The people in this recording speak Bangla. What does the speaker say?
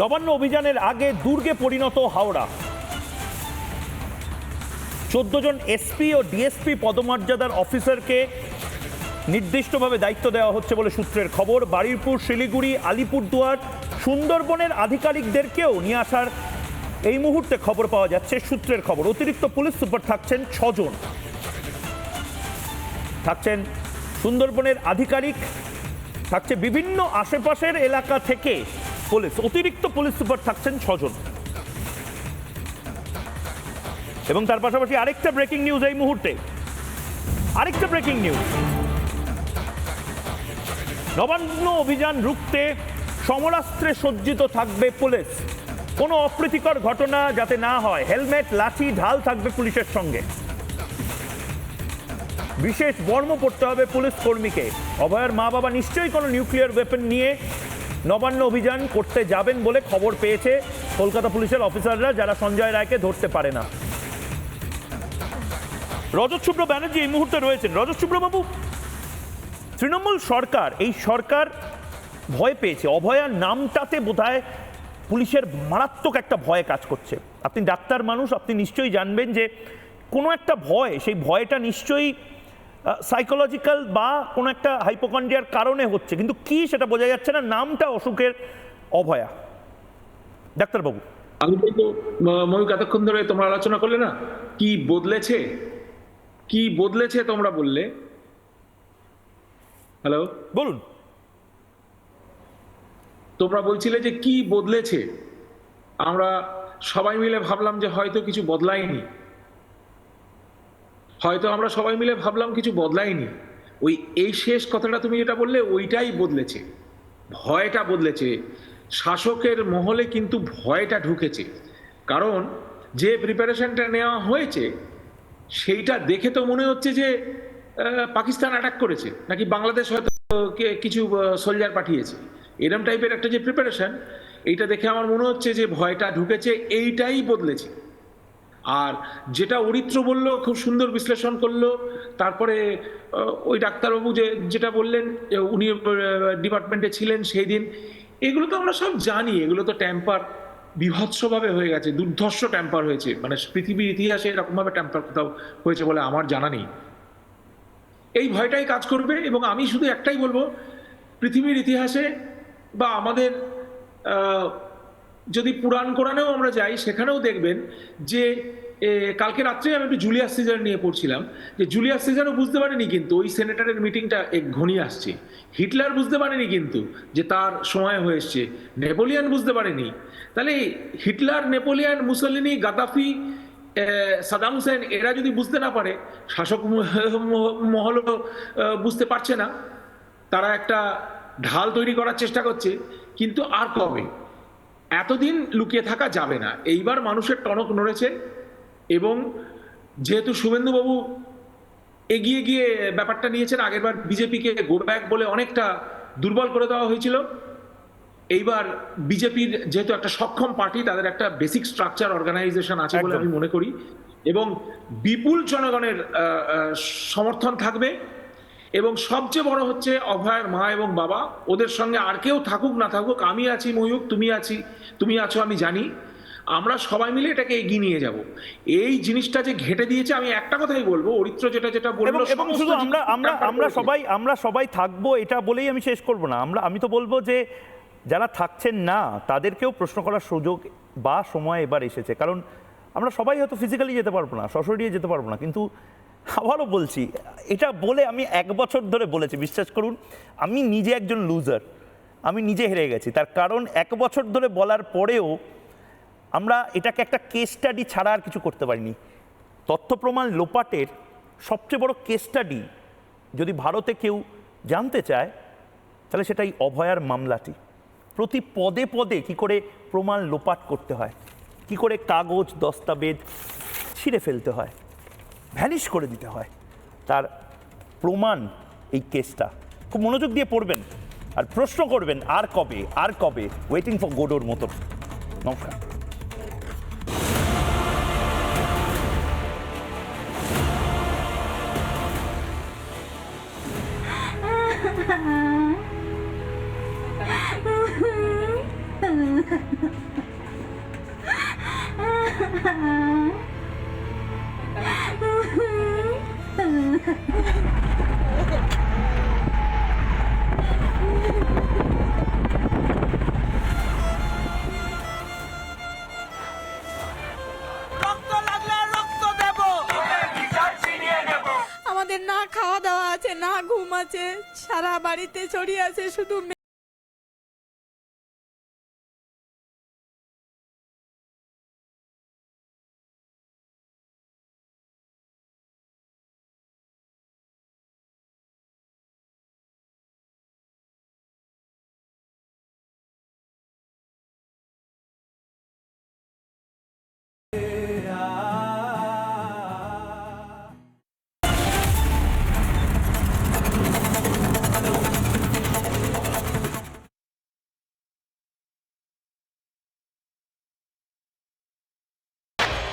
নবান্ন অভিযানের আগে দুর্গে পরিণত হাওড়া। চোদ্দ জন এসপি ও ডিএসপি পদমর্যাদার অফিসারকে নির্দিষ্টভাবে দায়িত্ব দেওয়া হচ্ছে বলে সূত্রের খবর। বারুইপুর শিলিগুড়ি, আলিপুরদুয়ার, সুন্দরবনের আধিকারিকদেরকেও নিয়ে আসার এই মুহূর্তে খবর পাওয়া যাচ্ছে সূত্রের খবর। অতিরিক্ত পুলিশ সুপার থাকছেন ছজন। থাকছেন সুন্দরবনের আধিকারিক, থাকছে বিভিন্ন আশেপাশের এলাকা থেকে পুলিশ, অতিরিক্ত পুলিশ সুপার থাকছেন ছজন। এবং তার পাশাপাশি আরেকটা ব্রেকিং নিউজ এই মুহূর্তে। আরেকটা ব্রেকিং নিউজ নবান্ন অভিযান রুখতে সমরাস্ত্রে সজ্জিত থাকবে পুলিশ। কোনো অপ্রীতিকর ঘটনা যাতে না হয়, হেলমেট, লাঠি, ঢাল থাকবে পুলিশের সঙ্গে। বিশেষ বর্ম পড়তে হবে পুলিশ কর্মীকে। অভয়ের মা বাবা নিশ্চয়ই কোনো নিউক্লিয়ার ওয়েপন নিয়ে নবান্ন অভিযান করতে যাবেন বলে খবর পেয়েছে কলকাতা পুলিশের অফিসাররা, যারা সঞ্জয় রায়কে ধরতে পারে না। রজত শুভ্র ব্যানার্জি এই মুহূর্তে রয়েছেন। রজত শুভ্র বাবু তৃণমূল সরকার, এই সরকার ভয় পেয়েছে। অভয়ার নামটাতে বোধহয় পুলিশের মারাত্মক একটা ভয় কাজ করছে। আপনি ডাক্তার মানুষ, আপনি নিশ্চয়ই জানবেন যে কোনো একটা ভয়, সেই ভয়টা নিশ্চয়ই সাইকোলজিক্যাল বা কোনো একটা হাইপোকন্ড্রিয়ার কারণে হচ্ছে। কিন্তু কি সেটা বোঝা যাচ্ছে না নামটা অসুখের অভয়া। ডাক্তারবাবু। আমি তো ম- ময়ূক এতক্ষণ ধরে তোমরা আলোচনা করলে না কি বদলেছে? কি বদলেছে তোমরা বললে? হ্যালো বলুন। তোমরা বলছিলে যে কি বদলেছে? আমরা সবাই মিলে ভাবলাম যে হয়তো কিছু বদলায়নি। হয়তো আমরা সবাই মিলে ভাবলাম কিছু বদলায়নি। ওই এই শেষ কথাটা তুমি যেটা বললে, ওইটাই বদলেছে। ভয়টা বদলেছে। শাসকের মহলে কিন্তু ভয়টা ঢুকেছে। কারণ যে প্রিপারেশনটা নেওয়া হয়েছে, সেইটা দেখে তো মনে হচ্ছে যে পাকিস্তান অ্যাটাক করেছে। নাকি বাংলাদেশ হয়তো কিছু সোলজার পাঠিয়েছে। এরম টাইপের একটা যে প্রিপারেশন এইটা দেখে আমার মনে হচ্ছে যে ভয়টা ঢুকেছে, এইটাই বদলেছে। আর যেটা অরিত্র বলল, খুব সুন্দর বিশ্লেষণ করল, তারপরে ওই ডাক্তারবাবু যে, যেটা বললেন উনি ডিপার্টমেন্টে ছিলেন সেই দিন এগুলো তো আমরা সব জানি, এগুলো তো ট্যাম্পার বিভৎসভাবে হয়ে গেছে, দুর্ধর্ষ ট্যাম্পার হয়েছে মানে পৃথিবীর ইতিহাসে এরকমভাবে ট্যাম্পার কোথাও হয়েছে বলে আমার জানা নেই। এই ভয়টাই কাজ করবে এবং আমি শুধু একটাই বলব, পৃথিবীর ইতিহাসে বা আমাদের যদি পুরাণ কোরআনেও আমরা যাই, সেখানেও দেখবেন যে কালকে রাত্রে আমি একটু জুলিয়াস সিজার নিয়ে পড়ছিলাম, যে জুলিয়াস সিজারও বুঝতে পারেনি কিন্তু ওই সেনেটারের মিটিংটা এক ঘনিয়ে আসছে। হিটলার বুঝতে পারেনি কিন্তু যে তার সময় হয়ে এসছে, নেপোলিয়ান বুঝতে পারেনি। তাহলে Hitler, Napoleon, Mussolini Gaddafi Saddam Hussein, এরা যদি বুঝতে না পারে, শাসক মহল বুঝতে পারছে না। তারা একটা ঢাল তৈরি করার চেষ্টা করছে, কিন্তু আর কবে? এতদিন লুকিয়ে থাকা যাবে না। এইবার মানুষের টনক নড়েছে এবং যেহেতু শুভেন্দুবাবু এগিয়ে গিয়ে ব্যাপারটা নিয়েছেন আগেরবার বিজেপিকে গো ব্যাক বলে অনেকটা দুর্বল করে দেওয়া হয়েছিল। এইবার বিজেপির যেহেতু একটা সক্ষম পার্টি তাদের একটা বেসিক স্ট্রাকচার অর্গানাইজেশন আছে বলে আমি মনে করি এবং বিপুল জনগণের সমর্থন থাকবে। এবং সবচেয়ে বড় হচ্ছে অভয়ের মা এবং বাবা। ওদের সঙ্গে আর কেউ থাকুক না থাকুক আমি আছি ময়ূক তুমি আছি তুমি আছো আমি জানি। আমরা সবাই মিলে এটাকে এগিয়ে নিয়ে যাব। এই জিনিসটা যে ঘেটে দিয়েছে আমি একটা কথাই বলব অরিত্র যেটা যেটা বলল এবং শুধু আমরা আমরা আমরা সবাই আমরা সবাই থাকব এটা বলেই আমি শেষ করব না। আমরা আমি তো বলব যে যারা থাকছেন না তাদেরকেও প্রশ্ন করার সুযোগ বা সময় এবার এসেছে। কারণ আমরা সবাই হয়তো ফিজিক্যালি যেতে পারব না সশরীরে যেতে পারব না কিন্তু আবারও বলছি, এটা বলে আমি এক বছর ধরে বলেছি, বিশ্বাস করুন, আমি নিজে একজন লুজার আমি নিজে হেরে গেছি। তার কারণ এক বছর ধরে বলার পরেও আমরা এটাকে একটা কেস স্টাডি ছাড়া আর কিছু করতে পারিনি। তথ্য প্রমাণ লোপাটের সবচেয়ে বড় কেস স্টাডি যদি ভারতে কেউ জানতে চায়, তাহলে সেটাই অভয়ার মামলাটি। প্রতি পদে পদে কি করে প্রমাণ লোপাট করতে হয়, কি করে কাগজ, দস্তাবেজ ছিঁড়ে ফেলতে হয়। ভ্যানিশ করে দিতে হয়। তার প্রমাণ এই কেসটা খুব মনোযোগ দিয়ে পড়বেন আর প্রশ্ন করবেন, আর কবে? আর কবে? ওয়েটিং ফর গোডোর মতো। নমস্কার। রক্ত লাগলে রক্ত আমাদের না খাওয়া দাওয়া আছে না ঘুম আছে সারা বাড়িতে ছড়িয়ে আছে শুধু